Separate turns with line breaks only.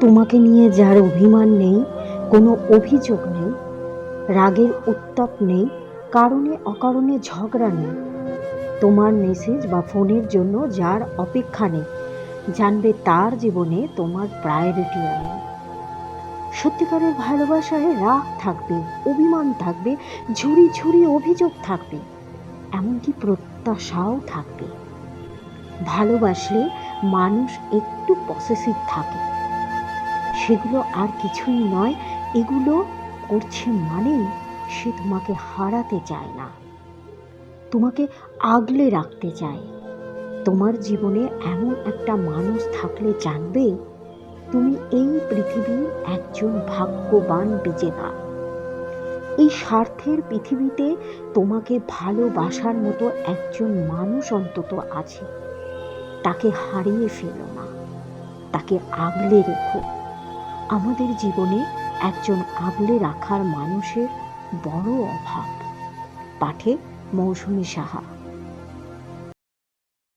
তোমাকে নিয়ে যার অভিমান নেই, কোনো অভিযোগ নেই, রাগের উত্তাপ নেই, কারণে অকারণে ঝগড়া নেই। তোমার মেসেজ বা ফোনের জন্য যার অপেক্ষা নেই, জানবে তার জীবনে তোমার প্রায়োরিটি নেই সত্যিকারের ভালোবাসায় রাগ থাকবে, অভিমান থাকবে, ঝুড়ি ঝুড়ি অভিযোগ থাকবে, এমনকি প্রত্যাশাও থাকবে। ভালোবাসলে মানুষ একটু পসেসিভ থাকে। সেগুলো আর কিছুই নয়, এগুলো করছে মানেই সে তোমাকে হারাতে চায় না। তোমাকে আগলে রাখতে চায়। তোমার জীবনে এমন একটা মানুষ থাকলে জানবে, তুমি এই পৃথিবীর একজন ভাগ্যবান বিজেতা। এই স্বার্থের পৃথিবীতে তোমাকে ভালোবাসার মতো একজন মানুষ অন্তত আছে। তাকে হারিয়ে ফেলো না। তাকে আগলে রেখো। আমাদের জীবনে একজন আগলে রাখার মানুষের বড় অভাব। পাঠে মৌসুমী সাহা।